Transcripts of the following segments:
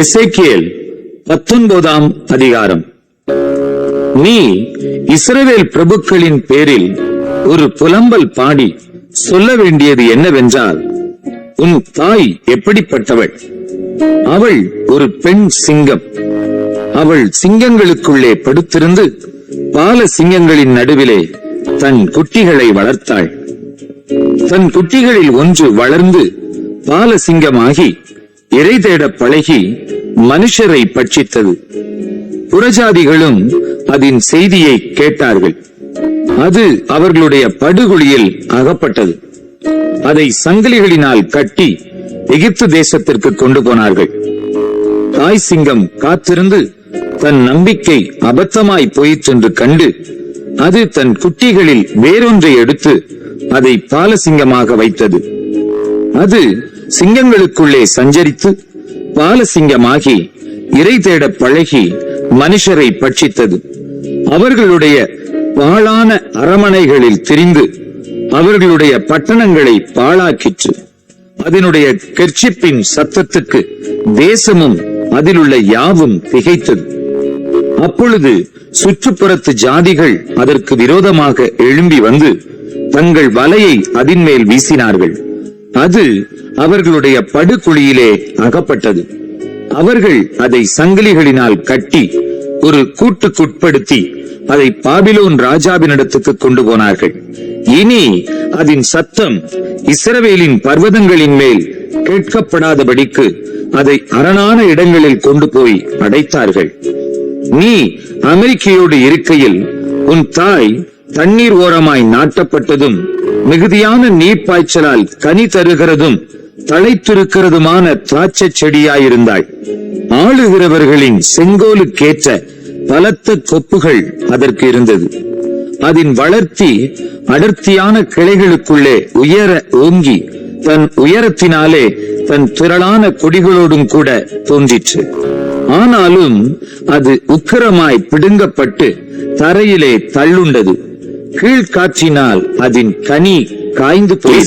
எசைக்கேல் பத்தொன்பதாம் அதிகாரம். நீ இஸ்ரவேல் பிரபுக்களின் பேரில் ஒரு புலம்பல் பாடி சொல்ல வேண்டியது என்னவென்றால் உன் தாய் எப்படிப்பட்டவள்? அவள் ஒரு பெண் சிங்கம். அவள் சிங்கங்களுக்குள்ளே படுத்திருந்து பால சிங்கங்களின் நடுவிலே தன் குட்டிகளை வளர்த்தாள். தன் குட்டிகளில் ஒன்று வளர்ந்து பால சிங்கமாகி இறை தேட பழகி மனுஷரை பட்சித்தது. புறஜாதிகளும் அதன் செய்தியை கேட்டார்கள். அது அவர்களுடைய படுகொலியில் அகப்பட்டது. அதை சங்கிலிகளினால் கட்டி எகிப்து தேசத்திற்கு கொண்டு போனார்கள். தாய் சிங்கம் காத்திருந்து தன் நம்பிக்கை அபத்தமாய் போயிற்றென்று கண்டு அது தன் குட்டிகளில் வேறொன்றை எடுத்து அதை பாலசிங்கமாக வைத்தது. அது சிங்கங்களுக்குள்ளே சஞ்சரித்து பாலசிங்கமாகி இறை தேட பழகி மனுஷரை பட்சித்தது. அவர்களுடைய பாழான அரமனைகளில் திரிந்து அவர்களுடைய பட்டணங்களை பாழாக்கிற்று. அதனுடைய கெர்ச்சிப்பின் சத்தத்துக்கு தேசமும் அதிலுள்ள யாவும் திகைத்தது. அப்பொழுது சுற்றுப்புறத்து ஜாதிகள் அதற்கு விரோதமாக எழும்பி வந்து தங்கள் வலையை அதன்மேல் வீசினார்கள். அது அவர்களுடைய படுகுழியிலே அகப்பட்டது. அவர்கள் அதை சங்கிலிகளினால் கட்டி ஒரு கூட்டுக்குட்படுத்தி அதை பாபிலோன் ராஜாவினிடத்துக்கு கொண்டு போனார்கள். இனி அதன் சத்தம் இஸ்ரவேலின் பர்வதங்களின் மேல் கேட்கப்படாதபடிக்கு அதை அரணான இடங்களில் கொண்டு போய் அடைத்தார்கள் நீ அமெரிக்கையோடு இருக்கையில் உன் தாய் தண்ணீர் ஓரமாய் நாட்டப்பட்டதும் மிகுதியான நீர்ப்பாய்ச்சலால் கனி தருகிறதும் தழைத்திருக்கிறதுமான திராட்சை செடியாயிருந்தாள். ஆளுகிறவர்களின் செங்கோலுக்கேற்ற பலத்த கொப்புகள் அதற்கு இருந்தது. அதன் வளர்த்தி அடர்த்தியான கிளைகளுக்குள்ளே உயர ஓங்கி தன் உயரத்தினாலே தன் திரளான கொடிகளோடும் கூட தோன்றிற்று. ஆனாலும் அது உக்கிரமாய் பிடுங்கப்பட்டு தரையிலே தள்ளுண்டது. கீழ்காற்றினால் அதன் கனி காய்ந்து போய்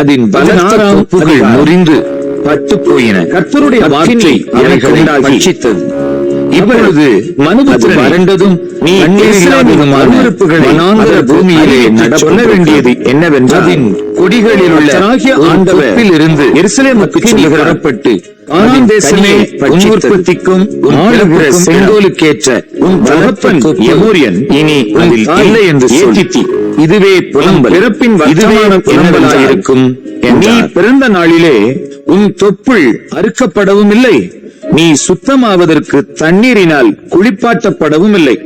அதன் பலனாராம் புகழ் முறிந்து பட்டு போயின கர்த்தருடைய வார்த்தை பட்சித்தது. இப்பொழுது மனுபுத்திரன். வறண்டதும் நீ வனாந்தர பூமியிலே சொல்ல வேண்டியது என்னவென்றால் கொடிகளில் உள்ள ஆண்டவில் இருந்து எருசலேமுக்கு செல்லுகிறப்பட்டு ஆனாம் தேசமே உன் உற்பத்திக்கும் ஆளுகிற செங்கோலுக்கேற்ற உன் தகப்பன் எமோரியன் இனி அதில் இல்லை என்று சொல்லி இதுவே புலம்பல். பிறப்பின் வர்த்தமான புலம்பலாயிருக்கும் நீ பிறந்த நாளிலே உன் தொப்புள் அறுக்கப்படவும் இல்லை நீ சுத்தமாவதற்கு தண்ணீரினால் குளிப்பாட்டப்படவும் இல்லை